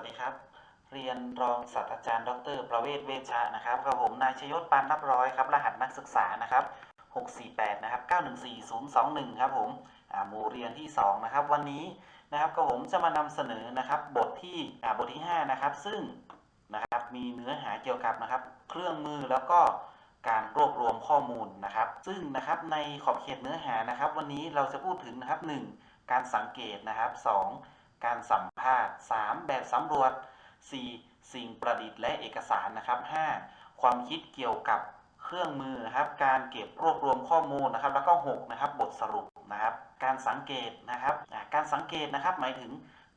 วัสดีครับ เรียนรองศาสตราจารย์ ดร ประเวศเวชชะนะครับกับผมนายชยศปานนับร้อยครับ รหัสนักศึกษานะครับ 648 นะครับ 914021 ครับผมอ่าหมู่เรียนที่ 2 นะครับ วันนี้นะครับกับผมจะมานำเสนอนะครับบทที่อ่าบทที่ 5 นะครับ ซึ่งนะครับมีเนื้อหาเกี่ยวกับนะครับ เครื่องมือแล้วก็การรวบรวมข้อมูลนะครับ ซึ่งนะครับในขอบเขตเนื้อหานะครับ วันนี้เราจะพูดถึงนะครับ 1. การสังเกตนะครับ 2. การสัมภาษณ์ 3. แบบสำรวจ 4. สิ่งประดิษฐ์และเอกสารนะครับ 5. ความคิดเกี่ยวกับเครื่องมือนะครับ การเก็บรวบรวมข้อมูลนะครับ แล้วก็ 6 นะครับ บทสรุปนะครับ การสังเกตนะครับ การสังเกตนะครับ หมายถึง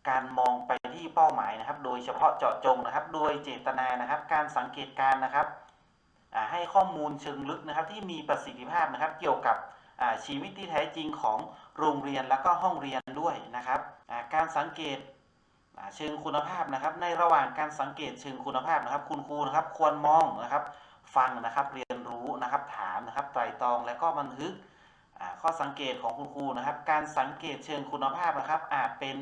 การมองไปที่เป้าหมายนะครับ โดยเฉพาะเจาะจงนะครับ โดยเจตนานะครับ การสังเกตการนะครับ ให้ข้อมูลเชิงลึกนะครับ ที่มีประสิทธิภาพนะครับ เกี่ยวกับ ชีวิตที่แท้จริงของโรงเรียนแล้วก็ห้องเรียนด้วยนะครับการสังเกตเชิงคุณภาพนะครับ ในระหว่างการสังเกตเชิงคุณภาพนะครับ คุณครูนะครับควรมองนะครับฟังนะครับเรียนรู้นะครับถามนะครับไตรตรองและก็บันทึกข้อสังเกตของคุณครูนะครับ การสังเกตเชิงคุณภาพนะครับ อาจเป็น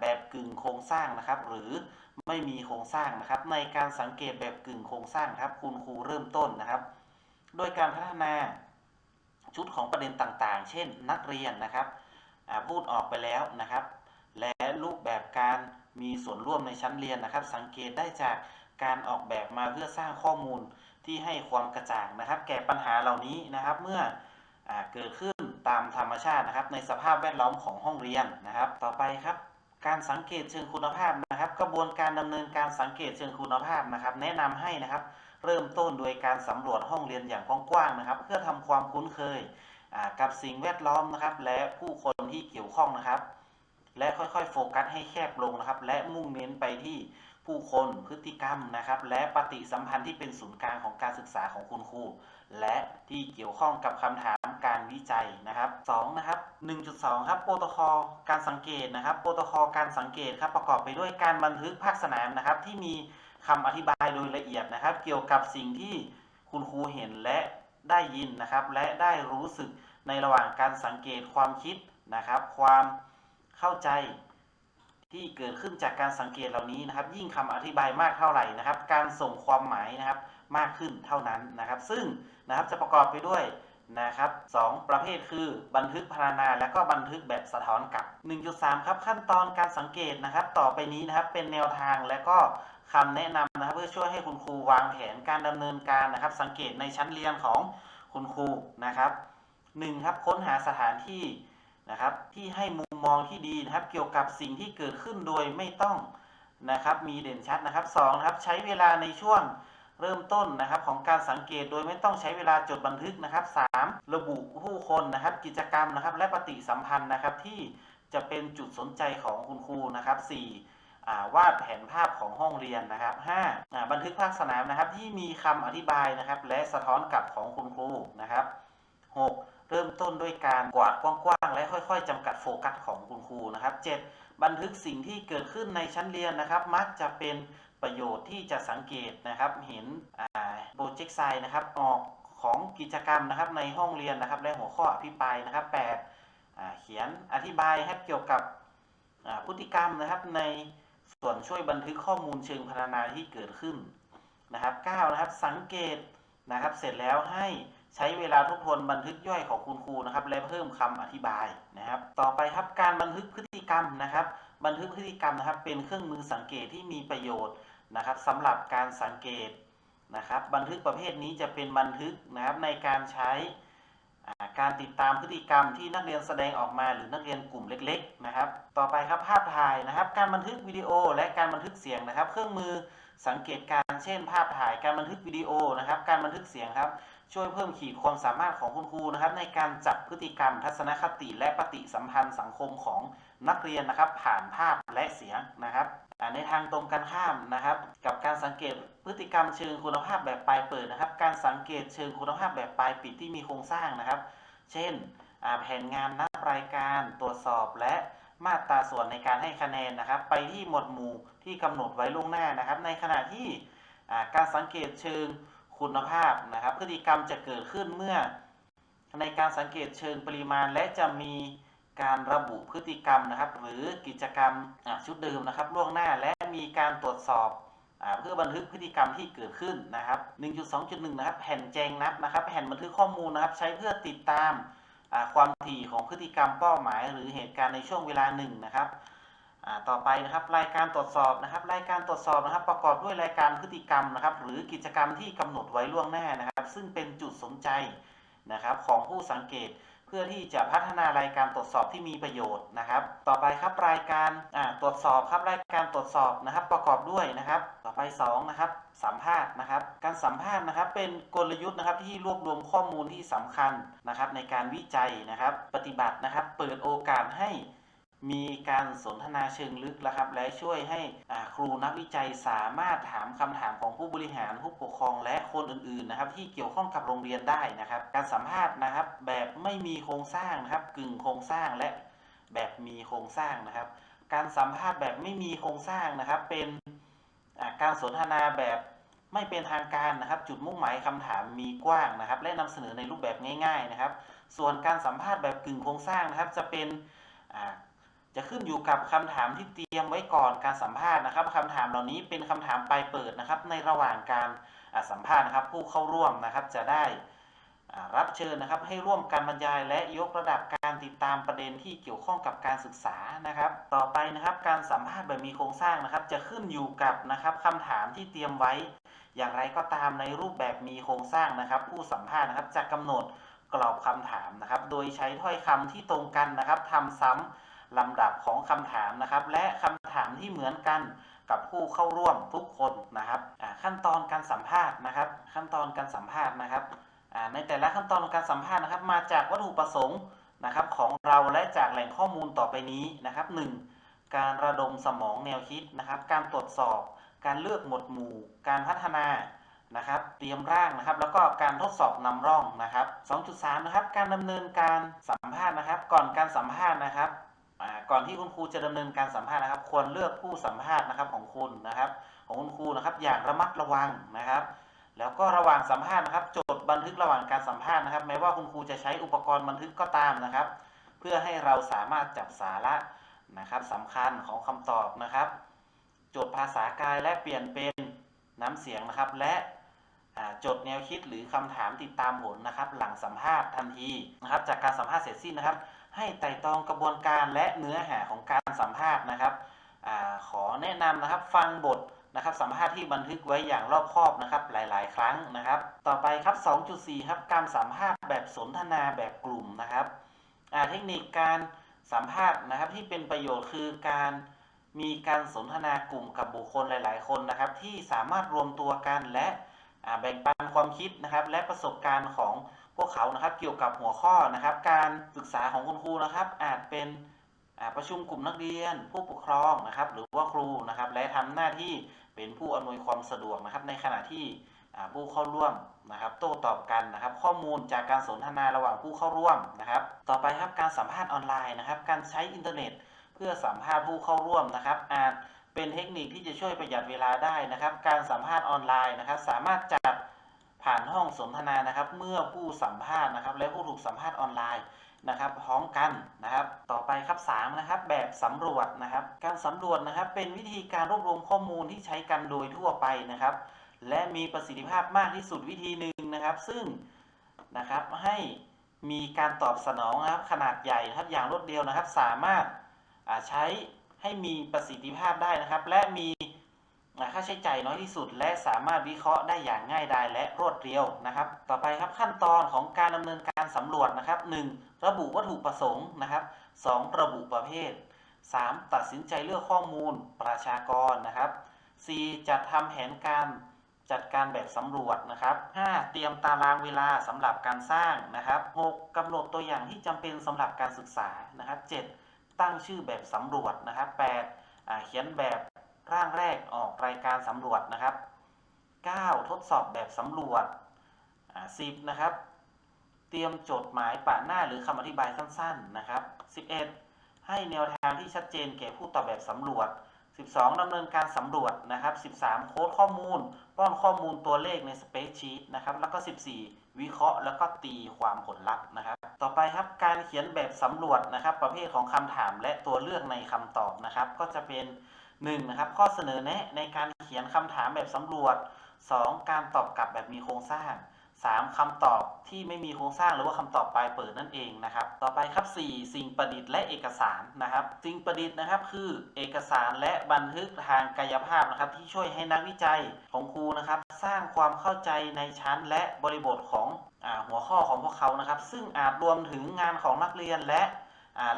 แบบกึ่งโครงสร้างนะครับ หรือไม่มีโครงสร้างนะครับ ในการสังเกตแบบกึ่งโครงสร้างครับ คุณครูเริ่มต้นนะครับ โดยการพัฒนา ชุดของประเด็นต่างๆ เช่น นักเรียนนะครับพูดออกไปแล้วนะครับ และรูปแบบการมีส่วนร่วมในชั้นเรียนนะครับ สังเกตได้จากการออกแบบมาเพื่อสร้างข้อมูลที่ให้ความกระจ่างนะครับ แก่ปัญหาเหล่านี้นะครับ เมื่ออเกิดขึ้นตามธรรมชาตินะครับ ในสภาพแวดล้อมของห้องเรียนนะครับ ต่อไปครับ การสังเกตเชิงคุณภาพนะครับ กระบวนการดำเนินการสังเกตเชิงคุณภาพนะครับ แนะนำให้นะครับ เริ่มต้นโดยการสำรวจห้องเรียนอย่างกว้างๆนะครับ เพื่อทำความคุ้นเคยกับสิ่งแวดล้อมนะครับ และผู้คนที่เกี่ยวข้องนะครับ และค่อยๆ โฟกัสให้แคบลงนะครับ และมุ่งเน้นไปที่ ผู้คนพฤติกรรมนะครับ และปฏิสัมพันธ์ที่เป็นศูนย์กลางของการศึกษาของคุณครู และที่เกี่ยวข้องกับคำถามการวิจัยนะครับ2นะครับ1.2 ครับโปรโตคอลการสังเกตนะครับ โปรโตคอลการสังเกตครับประกอบไปด้วยการบันทึกภาคสนามนะครับ ที่มีคำอธิบายโดยละเอียดนะครับ เกี่ยวกับสิ่งที่คุณครูเห็นและได้ยินนะครับ และได้รู้สึกในระหว่างการสังเกตความคิดนะครับ ความเข้าใจ ที่เกิดขึ้นจากการสังเกตเหล่านี้นะครับ ยิ่งคำอธิบายมากเท่าไหร่นะครับ การส่งความหมายนะครับมากขึ้นเท่านั้นนะครับ ซึ่งนะครับจะประกอบไปด้วยนะครับสองประเภทคือบันทึกพรรณนาและก็บันทึกแบบสะท้อนกลับ 1.3 ครับขั้นตอนการสังเกตนะครับ ต่อไปนี้นะครับเป็นแนวทางและก็คำแนะนำนะครับ เพื่อช่วยให้คุณครูวางแผนการดำเนินการนะครับ สังเกตในชั้นเรียนของคุณครูนะครับหนึ่งครับค้นหาสถานที่ นะครับที่ให้มุมมองที่ดีนะครับเกี่ยวกับสิ่งที่เกิดขึ้นโดยไม่ต้องนะครับมีเด่นชัดนะครับสองนะครับใช้เวลาในช่วงเริ่มต้นนะครับของการสังเกตโดยไม่ต้องใช้เวลาจดบันทึกนะครับสามระบุผู้คนนะครับกิจกรรมนะครับและปฏิสัมพันธ์นะครับที่จะเป็นจุดสนใจของคุณครูนะครับสี่วาดแผนภาพของห้องเรียนนะครับห้าอ่าบันทึกภาคสนามนะครับที่มีคำอธิบายนะครับและสะท้อนกลับของคุณครูนะครับหก เริ่มต้นด้วยการกวาดกว้างๆ และค่อยๆจำกัดโฟกัสของคุณครูนะครับ 7. บันทึกสิ่งที่เกิดขึ้นในชั้นเรียนนะครับ มักจะเป็นประโยชน์ที่จะสังเกตนะครับ เห็นโปรเจกต์ไซน์นะครับ ออกของกิจกรรมนะครับในห้องเรียนนะครับ และหัวข้ออภิปรายนะครับ 8. เขียนอธิบายให้เกี่ยวกับพฤติกรรมนะครับในส่วนช่วยบันทึกข้อมูลเชิงพรรณนาที่เกิดขึ้นนะครับ 9. นะครับสังเกตนะครับเสร็จแล้วให้ ใช้เวลาทบทวนบันทึกย่อยของคุณครูนะครับ และเพิ่มคำอธิบายนะครับ ต่อไปครับการบันทึกพฤติกรรมนะครับ บันทึกพฤติกรรมนะครับ เป็นเครื่องมือสังเกตที่มีประโยชน์นะครับสำหรับการสังเกตนะครับ บันทึกประเภทนี้จะเป็นบันทึกนะครับในการใช้การติดตามพฤติกรรมที่นักเรียนแสดงออกมาหรือนักเรียนกลุ่มเล็ก ๆ นะครับ ต่อไปครับภาพถ่ายนะครับ การบันทึกวิดีโอและการบันทึกเสียงนะครับ เครื่องมือสังเกตการเช่น ภาพถ่ายการบันทึกวิดีโอนะครับ การบันทึกเสียงครับ ช่วยเพิ่มขีดความสามารถของคุณครูนะครับ ในการจับพฤติกรรม ทัศนคติ และปฏิสัมพันธ์สังคมของนักเรียนนะครับ ผ่านภาพและเสียงนะครับในทางตรงกันข้ามนะครับ กับการสังเกตพฤติกรรมเชิงคุณภาพแบบปลายเปิดนะครับ การสังเกตเชิงคุณภาพแบบปลายปิดที่มีโครงสร้างนะครับ เช่นแผนงานนับรายการตรวจสอบและ มาตราส่วนในการให้คะแนนนะครับ ไปที่หมวดหมู่ที่กำหนดไว้ล่วงหน้านะครับ ในขณะที่การสังเกตเชิงคุณภาพนะครับ พฤติกรรมจะเกิดขึ้นเมื่อ ในการสังเกตเชิงปริมาณ และจะมีการระบุพฤติกรรมนะครับ หรือกิจกรรมชุดเดิมนะครับล่วงหน้าและมีการตรวจสอบอเพื่อบันทึกพฤติกรรมที่เกิดขึ้นนะครับ 1.2.1 นะครับ แผ่นแจงนับนะครับ แผ่นบันทึกข้อมูลนะครับ ใช้เพื่อติดตาม ความถี่ของพฤติกรรมเป้าหมาย หรือเหตุการณ์ในช่วงเวลาหนึ่งนะครับต่อไปนะครับรายการตรวจสอบนะครับ รายการตรวจสอบนะครับ ประกอบด้วยรายการพฤติกรรมนะครับ หรือกิจกรรมที่กำหนดไว้ล่วงหน้านะครับ ซึ่งเป็นจุดสนใจนะครับของผู้สังเกต พื่อที่จะพัฒนารายการตรวจสอบที่มีประโยชน์นะครับ ต่อไปครับรายการตรวจสอบครับรายการตรวจสอบนะครับ ประกอบด้วยนะครับ ต่อไป2นะครับสัมภาษณ์นะครับ การสัมภาษณ์นะครับเป็นกลยุทธ์นะครับที่รวบรวมข้อมูลที่สำคัญนะครับ ในการวิจัยนะครับ ปฏิบัตินะครับ เปิดโอกาสให้ มีการสนทนาเชิงลึกนะครับ และช่วยให้ครูนักวิจัยสามารถถามคำถามของผู้บริหารผู้ปกครองและคนอื่นๆนะครับ ที่เกี่ยวข้องกับโรงเรียนได้นะครับ การสัมภาษณ์นะครับ แบบไม่มีโครงสร้างนะครับกึ่งโครงสร้างและแบบมีโครงสร้างนะครับ การสัมภาษณ์แบบไม่มีโครงสร้างนะครับ เป็นการสนทนาแบบไม่เป็นทางการนะครับ จุดมุ่งหมายคำถามมีกว้างนะครับ และนำเสนอในรูปแบบง่าย ๆนะครับ ส่วนการสัมภาษณ์แบบกึ่งโครงสร้างนะครับ จะเป็น จะขึ้นอยู่กับคำถามที่เตรียมไว้ก่อนการสัมภาษณ์นะครับคำถามเหล่านี้เป็นคำถามปลายเปิดนะครับ ในระหว่างการสัมภาษณ์นะครับ ผู้เข้าร่วมนะครับจะได้รับเชิญนะครับ ให้ร่วมการบรรยายและยกระดับการติดตามประเด็นที่เกี่ยวข้องกับการศึกษานะครับ ต่อไปนะครับการสัมภาษณ์แบบมีโครงสร้างนะครับ จะขึ้นอยู่กับนะครับคำถามที่เตรียมไว้ อย่างไรก็ตามในรูปแบบมีโครงสร้างนะครับ ผู้สัมภาษณ์นะครับจะกำหนดกรอบคำถามนะครับ โดยใช้ถ้อยคำที่ตรงกันนะครับทำซ้ำ ลำดับของคำถามนะครับ และคำถามที่เหมือนกันกับผู้เข้าร่วมทุกคนนะครับขั้นตอนการสัมภาษณ์นะครับ ขั้นตอนการสัมภาษณ์นะครับในแต่ละขั้นตอนของการสัมภาษณ์นะครับ มาจากวัตถุประสงค์นะครับของเราและจากแหล่งข้อมูลต่อไปนี้นะครับ 1. การระดมสมองแนวคิดนะครับ การตรวจสอบ การเลือกหมวดหมู่ การพัฒนานะครับ เตรียมร่างนะครับ แล้วก็การทดสอบนำร่องนะครับ 2.3 นะครับ การดำเนินการสัมภาษณ์นะครับ ก่อนการสัมภาษณ์นะครับ ก่อนที่คุณครูจะดำเนินการสัมภาษณ์นะครับ ควรเลือกผู้สัมภาษณ์นะครับของคุณนะครับ ของคุณครูนะครับอย่างระมัดระวังนะครับ แล้วก็ระหว่างสัมภาษณ์นะครับ จดบันทึกระหว่างการสัมภาษณ์นะครับแม้ว่าคุณครูจะใช้อุปกรณ์บันทึกก็ตามนะครับ เพื่อให้เราสามารถจับสาระนะครับสำคัญของคำตอบนะครับ จดภาษากายและเปลี่ยนเป็นน้ำเสียงนะครับ และจดแนวคิดหรือคำถามติดตามผลนะครับ หลังสัมภาษณ์ทันทีนะครับ จากการสัมภาษณ์เสร็จสิ้นนะครับ ให้ไต่ตรองกระบวนการและเนื้อหาของการสัมภาษณ์นะครับอขอแนะนำนะครับฟังบทนะครับสัมภาษณ์ที่บันทึกไว้อย่างรอบคอบนะครับหลาย ๆ ครั้งนะครับ ต่อไปครับ 2.4 ครับการสัมภาษณ์แบบสนทนาแบบกลุ่มนะครับเทคนิคการสัมภาษณ์นะครับที่เป็นประโยชน์คือการมีการสนทนากลุ่มกับบุคคลหลาย ๆ คนนะครับที่สามารถรวมตัวกันและแบ่งปันความคิดนะครับและประสบการณ์ของ พวกเขานะครับเกี่ยวกับหัวข้อนะครับ การศึกษาของคุณครูนะครับ อาจเป็นประชุมกลุ่มนักเรียน ผู้ปกครองนะครับ หรือว่าครูนะครับ และทำหน้าที่เป็นผู้อำนวยความสะดวกนะครับ ในขณะที่ผู้เข้าร่วมนะครับโต้ตอบกันนะครับ ข้อมูลจากการสนทนาระหว่างผู้เข้าร่วมนะครับ ต่อไปครับการสัมภาษณ์ออนไลน์นะครับ การใช้อินเทอร์เน็ต เพื่อสัมภาษณ์ผู้เข้าร่วมนะครับ อาจเป็นเทคนิคที่จะช่วยประหยัดเวลาได้นะครับ การสัมภาษณ์ออนไลน์นะครับ สามารถจัด ผ่านห้องสนทนานะครับ เมื่อผู้สัมภาษณ์นะครับ และผู้ถูกสัมภาษณ์ออนไลน์นะครับพร้อมกันนะครับ ต่อไปครับ3นะครับแบบสำรวจนะครับ การสำรวจนะครับเป็นวิธีการรวบรวมข้อมูลที่ใช้กันโดยทั่วไปนะครับ และมีประสิทธิภาพมากที่สุดวิธีหนึ่งนะครับ ซึ่งนะครับให้มีการตอบสนองนะครับขนาดใหญ่ครับอย่างรวดเร็วนะครับ สามารถใช้ให้มีประสิทธิภาพได้นะครับ และมี ค่าใช้จ่ายน้อยที่สุด และสามารถวิเคราะห์ได้อย่างง่ายดายและรวดเร็วนะครับ ต่อไปครับขั้นตอนของการดำเนินการสำรวจนะครับ 1. ระบุวัตถุประสงค์นะครับ 2. ระบุประเภท 3. ตัดสินใจเลือกข้อมูลประชากรนะครับ 4. จัดทำแผนการจัดการแบบสำรวจนะครับ 5. เตรียมตารางเวลาสำหรับการสร้างนะครับ 6. กำหนดตัวอย่างที่จำเป็นสำหรับการศึกษานะครับ 7. ตั้งชื่อแบบสำรวจนะครับ 8. เขียนแบบ ร่างแรกออกรายการสำรวจนะครับ 9. ทดสอบแบบสำรวจ10นะครับ เตรียมจดหมายปะหน้าหรือคำอธิบายสั้นๆนะครับ 11. ให้แนวทางที่ชัดเจนแก่ผู้ตอบแบบสำรวจ 12ดำเนินการสำรวจนะครับ 13 โค้ดข้อมูล ป้อนข้อมูลตัวเลขในสเปซชีตนะครับ แล้วก็ 14 วิเคราะห์แล้วก็ตีความผลลัพธ์นะครับ ต่อไปครับการเขียนแบบสำรวจนะครับ ประเภทของคำถามและตัวเลือกในคำตอบนะครับ ก็จะเป็น 1. นะครับข้อเสนอแนะในการเขียนคำถามแบบสำรวจ 2. การตอบกลับแบบมีโครงสร้าง 3. คำตอบที่ไม่มีโครงสร้างหรือว่าคำตอบปลายเปิดนั่นเองนะครับ ต่อไปครับ 4. สิ่งประดิษฐ์และเอกสารนะครับ สิ่งประดิษฐ์นะครับคือเอกสารและบันทึกทางกายภาพนะครับ ที่ช่วยให้นักวิจัยของครูนะครับ สร้างความเข้าใจในชั้นและบริบทของอหัวข้อของพวกเขานะครับ ซึ่งอาจรวมถึงงานของนักเรียนและ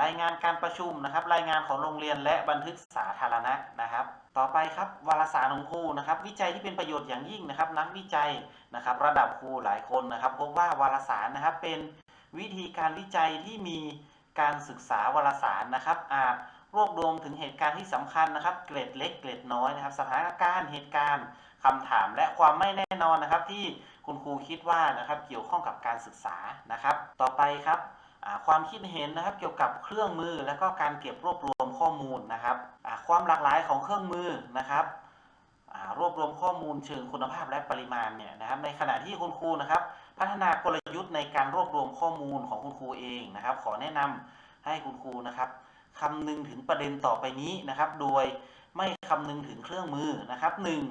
รายงานการประชุมนะครับ รายงานของโรงเรียนและบันทึกสาธารณะนะครับ ต่อไปครับวารสารของครูนะครับ วิจัยที่เป็นประโยชน์อย่างยิ่งนะครับ นักวิจัยนะครับ ระดับครูหลายคนนะครับพบว่าวารสารนะครับเป็นวิธีการวิจัยที่มีการศึกษาวารสารนะครับ อาจรวบรวมถึงเหตุการณ์ที่สำคัญนะครับ เกรดเล็กเกรดน้อยนะครับ สถานการณ์เหตุการณ์คำถามและความไม่แน่นอนนะครับ ที่คุณครูคิดว่านะครับเกี่ยวข้องกับการศึกษานะครับ ต่อไปครับ ความคิดเห็นนะครับเกี่ยวกับเครื่องมือและก็การเก็บรวบรวมข้อมูลนะครับความหลากหลายของเครื่องมือนะครับรวบรวมข้อมูลเชิงคุณภาพและปริมาณเนี่ยนะครับ ในขณะที่คุณครูนะครับ พัฒนากลยุทธ์ในการรวบรวมข้อมูลของคุณครูเองนะครับ ขอแนะนำให้คุณครูนะครับคำนึงถึงประเด็นต่อไปนี้นะครับ โดยไม่คำนึงถึงเครื่องมือนะครับหนึ่ง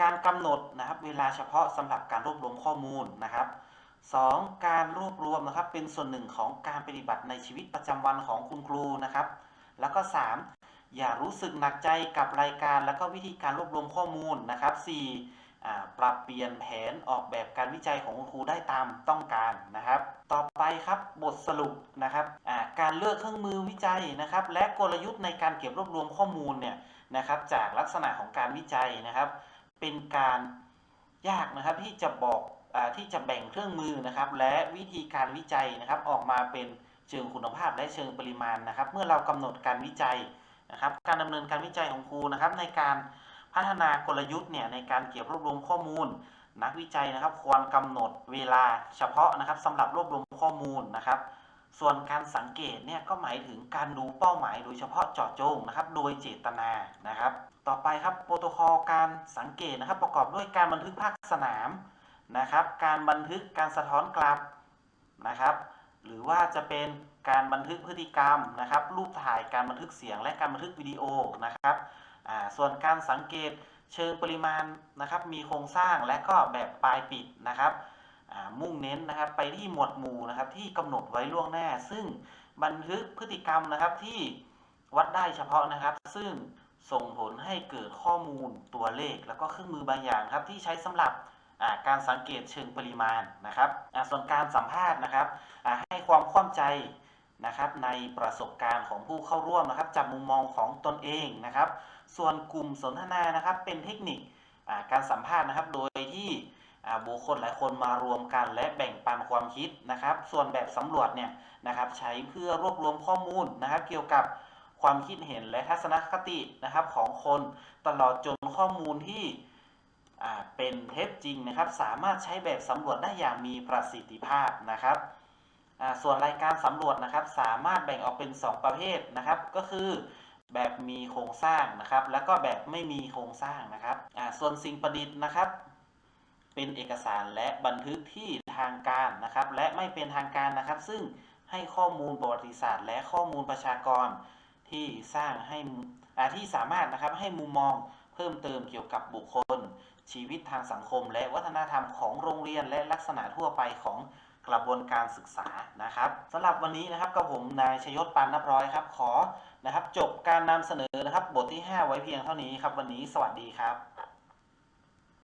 การกำหนดนะครับ เวลาเฉพาะสำหรับการรวบรวมข้อมูลนะครับ 2. การรวบรวมนะครับเป็นส่วนหนึ่งของการปฏิบัติในชีวิตประจำวันของคุณครูนะครับ แล้วก็ 3. อย่ารู้สึกหนักใจกับรายการและก็วิธีการรวบรวมข้อมูลนะครับ 4. อ่ปรับเปลี่ยนแผนออกแบบการวิจัยของคุณครูได้ตามต้องการนะครับ ต่อไปครับบทสรุปนะครับการเลือกเครื่องมือวิจัยนะครับ และกลยุทธ์ในการเก็บรวบรวมข้อมูลเนี่ยนะครับ จากลักษณะของการวิจัยนะครับ เป็นการยากนะครับที่จะบอก ที่จะแบ่งเครื่องมือนะครับ และวิธีการวิจัยนะครับ ออกมาเป็นเชิงคุณภาพและเชิงปริมาณนะครับ เมื่อเรากำหนดการวิจัยนะครับ การดำเนินการวิจัยของครูนะครับ ในการพัฒนากลยุทธ์เนี่ยในการเก็บรวบรวมข้อมูล นักวิจัยนะครับ ควรกำหนดเวลาเฉพาะนะครับสำหรับรวบรวมข้อมูลนะครับ ส่วนการสังเกตเนี่ยก็หมายถึงการดูเป้าหมายโดยเฉพาะเจาะจงนะครับ โดยเจตนานะครับ ต่อไปครับโปรโตคอลการสังเกตนะครับ ประกอบด้วยการบันทึกภาคสนาม นะครับ การบันทึกการสะท้อนกลับนะครับ หรือว่าจะเป็นการบันทึกพฤติกรรมนะครับ รูปถ่ายการบันทึกเสียงและการบันทึกวิดีโอนะครับส่วนการสังเกตเชิงปริมาณนะครับ มีโครงสร้างและก็แบบปลายปิดนะครับมุ่งเน้นนะครับไปที่หมวดหมู่นะครับที่กำหนดไว้ล่วงหน้า ซึ่งบันทึกพฤติกรรมนะครับที่วัดได้เฉพาะนะครับ ซึ่งส่งผลให้เกิดข้อมูลตัวเลข แล้วก็เครื่องมือบางอย่างครับที่ใช้สำหรับ การสังเกตเชิงปริมาณนะครับส่วนการสัมภาษณ์นะครับให้ความคว่ำใจนะครับในประสบการณ์ของผู้เข้าร่วมนะครับจากมุมมองของตนเองนะครับ ส่วนกลุ่มสนทนานะครับเป็นเทคนิคการสัมภาษณ์นะครับ โดยที่บุคคลหลายคนมารวมกันและแบ่งปันความคิดนะครับ ส่วนแบบสำรวจเนี่ยนะครับใช้เพื่อรวบรวมข้อมูลนะครับ เกี่ยวกับความคิดเห็นและทัศนคตินะครับของคนตลอดจนข้อมูลที่ เป็นเท็จจริงนะครับ สามารถใช้แบบสำรวจได้อย่างมีประสิทธิภาพนะครับส่วนรายการสำรวจนะครับ สามารถแบ่งออกเป็น 2 ประเภทนะครับ ก็คือแบบมีโครงสร้างนะครับ แล้วก็แบบไม่มีโครงสร้างนะครับส่วนสิ่งประดิษฐ์นะครับ เป็นเอกสารและบันทึกที่ทางการนะครับ และไม่เป็นทางการนะครับ ซึ่งให้ข้อมูลประวัติศาสตร์ และข้อมูลประชากรที่สร้างให้ที่สามารถนะครับให้มุมมองเพิ่มเติมเกี่ยวกับบุคคล ชีวิตทางสังคม และวัฒนธรรมของโรงเรียนและลักษณะทั่วไปของกระบวนการศึกษานะครับสำหรับวันนี้นะครับกับผมนายชยศปานนับร้อยครับ ขอนะครับ จบการนำเสนอนะครับ บทที่ 5 ไว้เพียงเท่านี้ครับ วันนี้สวัสดีครับ